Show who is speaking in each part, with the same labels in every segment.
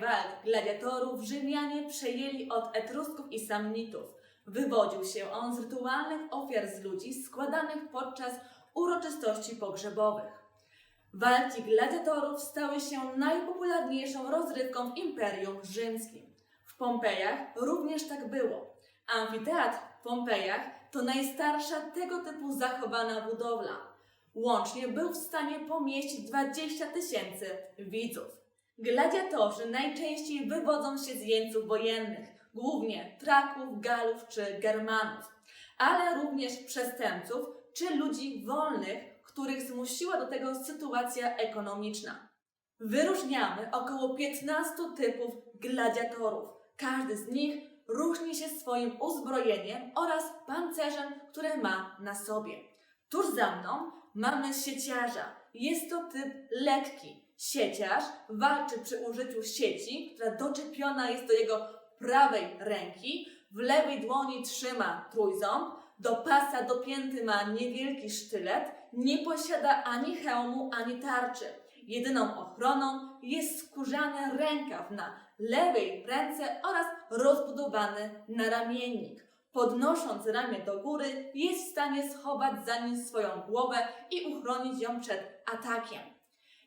Speaker 1: walk gladiatorów Rzymianie przejęli od Etrusków i Samnitów. Wywodził się on z rytualnych ofiar z ludzi składanych podczas uroczystości pogrzebowych. Walki gladiatorów stały się najpopularniejszą rozrywką w Imperium Rzymskim. W Pompejach również tak było. Amfiteatr w Pompejach to najstarsza tego typu zachowana budowla. Łącznie był w stanie pomieścić 20 tysięcy widzów. Gladiatorzy najczęściej wywodzą się z jeńców wojennych, głównie Traków, Galów czy Germanów, ale również przestępców czy ludzi wolnych, których zmusiła do tego sytuacja ekonomiczna. Wyróżniamy około 15 typów gladiatorów. Każdy z nich różni się swoim uzbrojeniem oraz pancerzem, które ma na sobie. Tuż za mną mamy sieciarza. Jest to typ lekki. Sieciarz walczy przy użyciu sieci, która doczepiona jest do jego prawej ręki. W lewej dłoni trzyma trójząb, do pasa dopięty ma niewielki sztylet, nie posiada ani hełmu, ani tarczy. Jedyną ochroną jest skórzany rękaw na lewej ręce oraz rozbudowany naramiennik. Podnosząc ramię do góry, jest w stanie schować za nim swoją głowę i uchronić ją przed atakiem.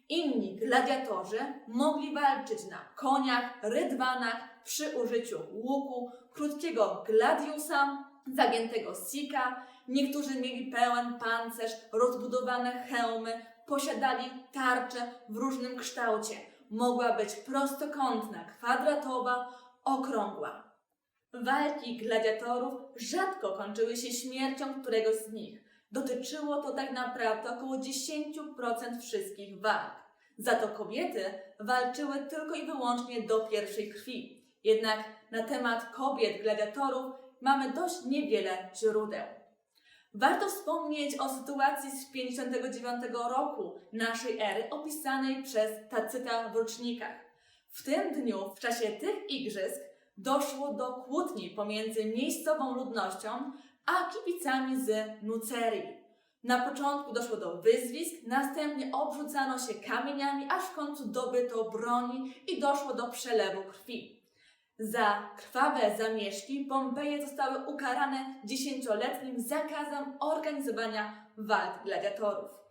Speaker 1: Inni gladiatorzy mogli walczyć na koniach, rydwanach, przy użyciu łuku, krótkiego gladiusa, zagiętego sika. Niektórzy mieli pełen pancerz, rozbudowane hełmy, posiadali tarcze w różnym kształcie. Mogła być prostokątna, kwadratowa, okrągła. Walki gladiatorów rzadko kończyły się śmiercią któregoś z nich. Dotyczyło to tak naprawdę około 10% wszystkich walk. Za to kobiety walczyły tylko i wyłącznie do pierwszej krwi. Jednak na temat kobiet gladiatorów mamy dość niewiele źródeł. Warto wspomnieć o sytuacji z 59 roku naszej ery opisanej przez Tacyta w rocznikach. W tym dniu, w czasie tych igrzysk, doszło do kłótni pomiędzy miejscową ludnością a kibicami z Nucerii. Na początku doszło do wyzwisk, następnie obrzucano się kamieniami, aż w końcu dobyto broni i doszło do przelewu krwi. Za krwawe zamieszki Pompeje zostały ukarane dziesięcioletnim zakazem organizowania walk gladiatorów.